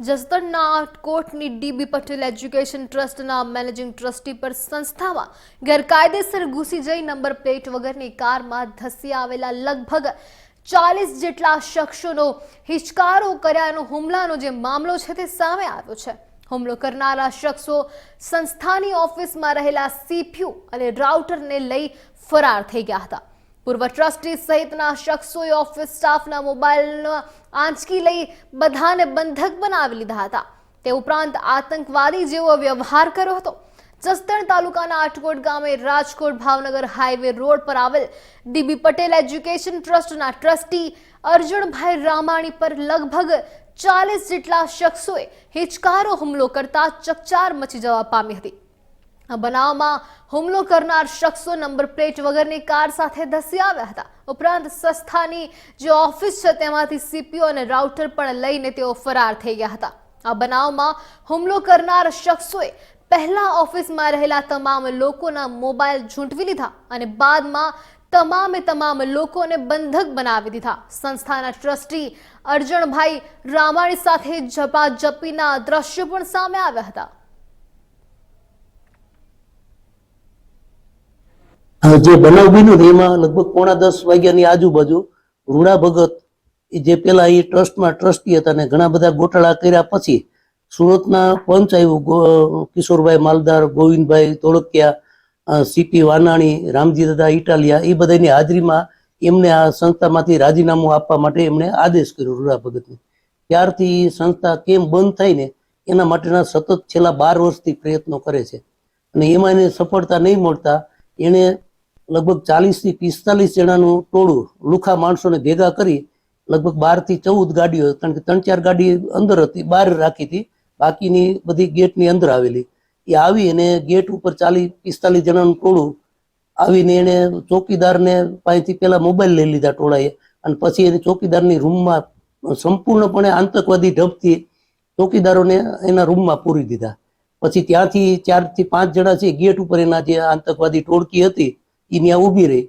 જસદણના કોટની DB Patel education ટ્રસ્ટના managing trustee પર સંસ્થામાં ગેરકાયદેસર ઘૂસી જઈ નંબર પ્લેટ વગરની કારમાં ધસી આવેલા લગભગ ચાલીસ જેટલા શખ્સોનો હિચકારો કર્યાનો હુમલાનો જે મામલો છે તે સામે આવ્યો છે. હુમલો કરનારા શખ્સો સંસ્થાની ઓફિસમાં રહેલા સીપીયુ અને રાઉટરને લઈ ફરાર થઈ ગયા હતા. પૂર્વ ટ્રસ્ટી સહિતના શખ્સોએ ઓફિસ સ્ટાફના મોબાઈલનો આંચકી લઈ બધાને બંધક બનાવી લીધા હતા. તે ઉપરાંત આતંકવાદી જેવો વ્યવહાર કર્યો હતો. જસદણ તાલુકાના આટકોટ ગામે રાજકોટ ભાવનગર હાઈવે રોડ પર આવેલ ડીબી પટેલ એજ્યુકેશન ટ્રસ્ટના ટ્રસ્ટી અર્જુનભાઈ રામાણી પર લગભગ ચાલીસ જેટલા શખ્સોએ હિચકારો હુમલો કરતા ચકચાર મચી જવા પામી હતી. બનાવમાં હુમલો કરનાર શખ્સો નંબર પ્લેટ વગરની કાર સાથે ધસી આવ્યા હતા. ઉપરાંત સંસ્થાની જે ઓફિસ છે તેમાંથી સીપીઓ અને રાઉટર પણ લઈને તેઓ ફરાર થઈ ગયા હતા. આ બનાવમાં હુમલો કરનાર શખ્સોએ પહેલા ઓફિસમાં રહેલા તમામ લોકોના મોબાઈલ ઝૂંટવી લીધા અને બાદમાં તમામે તમામ લોકોને બંધક બનાવી દીધા. સંસ્થાના ટ્રસ્ટી અર્જણભાઈ રામાણી સાથે ઝપાઝપીના દ્રશ્યો પણ સામે આવ્યા હતા. જે બનાવ બન્યો ને, એમાં લગભગ પોણા દસ વાગ્યાની આજુબાજુ રૂડા ભગત જે પેલા એ ટ્રસ્ટમાં ટ્રસ્ટી હતા ને, ઘણા બધા ગોટાળા કર્યા પછી સુરતના પંચ આવ્યું કિશોરભાઈ માલદાર, ગોવિંદભાઈ તોળકિયા સીપી વાનાણી, રામજી દાદા ઇટાલિયા એ બધાની હાજરીમાં એમને આ સંસ્થામાંથી રાજીનામું આપવા માટે એમણે આદેશ કર્યો રૂડા ભગતને. ત્યારથી સંસ્થા કેમ બંધ થાય ને, એના માટેના સતત છેલ્લા બાર વર્ષથી પ્રયત્નો કરે છે. અને એમાં એને સફળતા નહીં મળતા, એણે લગભગ ચાલીસથી પિસ્તાલીસ જણાનું ટોળું લુખા માણસોને ભેગા કરી લગભગ બારથી ચૌદ ગાડીઓ, કારણ કે ત્રણ ચાર ગાડી અંદર હતી બહાર રાખી હતી. બાકીની બધી ગેટની અંદર આવેલી. એ આવી અને ગેટ ઉપર ચાલીસ પિસ્તાલીસ જણાનું ટોળું આવીને એને ચોકીદારને પાસેથી પેલા મોબાઈલ લઈ લીધા ટોળાએ અને પછી એને ચોકીદારની રૂમમાં સંપૂર્ણપણે આતંકવાદી ઢબથી ચોકીદારોને એના રૂમમાં પૂરી દીધા. પછી ત્યાંથી ચારથી પાંચ જણા છે, ગેટ ઉપર એના જે આતંકવાદી ટોળકી હતી એ ત્યાં ઊભી રહી.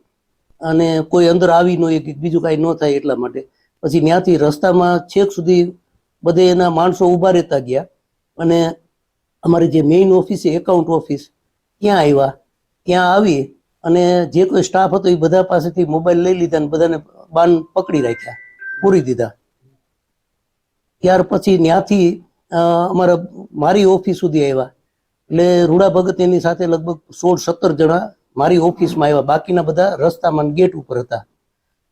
અને કોઈ અંદર આવી ન કે બીજું કાંઈ ન થાય એટલા માટે. પછી ત્યાંથી રસ્તામાં છેક સુધી બધે એના માણસો ઊભા રહેતા ગયા. અને અમારી જે મેઇન ઓફિસ છે એકાઉન્ટ ઓફિસ ત્યાં આવ્યા. ત્યાં આવી અને જે કોઈ સ્ટાફ હતો એ બધા પાસેથી મોબાઈલ લઈ લીધા અને બધાને બાન પકડી રાખ્યા. પૂરી દીધા. ત્યાર પછી ત્યાંથી અમારા મારી ઓફિસ સુધી આવ્યા. એટલે રૂડા ભગત એની સાથે લગભગ સોળ સત્તર જણા મારી ઓફિસમાં આવ્યા. બાકીના બધા રસ્તામાં ગેટ ઉપર હતા.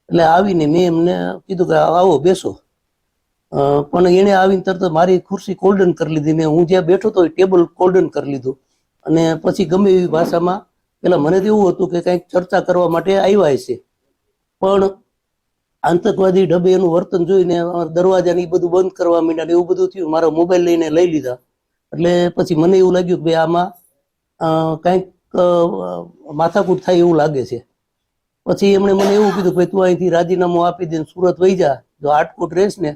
એટલે આવીને મેં એમને કીધું કે આવો, બેસો. પણ એણે આવીને તરત મારી ખુરશી કોલ્ડન કરી લીધી. ને હું જ્યાં બેઠો હતો એ ટેબલ કોલ્ડન કરી લીધું. અને પછી ગમે એવી ભાષામાં પેલા મને તો એવું હતું કે કંઈક ચર્ચા કરવા માટે આવ્યા હશે. પણ આતંકવાદી ઢબે એનું વર્તન જોઈને દરવાજા ને એ બધું બંધ કરવા માંડ્યા એવું બધું થયું. મારો મોબાઈલ લઈને લઈ લીધા. એટલે પછી મને એવું લાગ્યું કે આમાં કંઈક માથાકૂટ થાય એવું લાગે છે. પછી એમણે મને એવું કીધું કે તું અહીંથી રાજીનામું આપી દે સુરત વહી જા. જો આટકોટ રહેશ ને,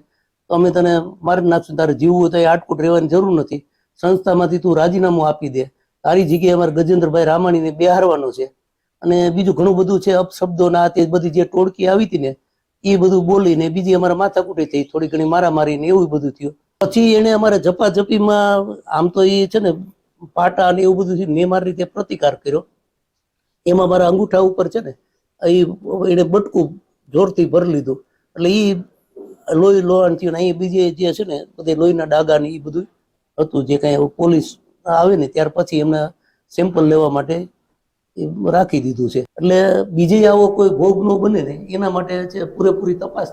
તો અમે તને મારી નાખશું તારે જીવવું તો એ આટકોટ રહેવાની જરૂર નથી. સંસ્થામાંથી તું રાજીનામું આપી દે. તારી જગ્યાએ અમારે ગજેન્દ્રભાઈ રામાણીને બેહારવાનો છે. અને બીજું ઘણું બધું છે અપશબ્દો ના તે બધી જે ટોળકી આવી હતી ને, એ બધું બોલીને બીજી અમારા માથાકૂટી થઈ, થોડી ઘણી મારામારી ને એવું બધું થયું. પછી એને અમારે ઝપાઝપીમાં આમ તો એ છે ને પાટા અને એવું બધું મેં મારી રીતે પ્રતિકાર કર્યો. એમાં મારા અંગૂઠા ઉપર છે ને, એ એને બટકું જોરથી ભરી લીધું. એટલે એ લોહી લોહાણ થયું અહીં બીજે જે છે ને, બધે લોહીના ડાગા ને એ બધું હતું, જે કાંઈ પોલીસ આવે ને, ત્યાર પછી એમને સેમ્પલ લેવા માટે રાખી દીધું છે. એટલે બીજે આવો કોઈ ભોગ ન બને ને, એના માટે છે પૂરેપૂરી તપાસ.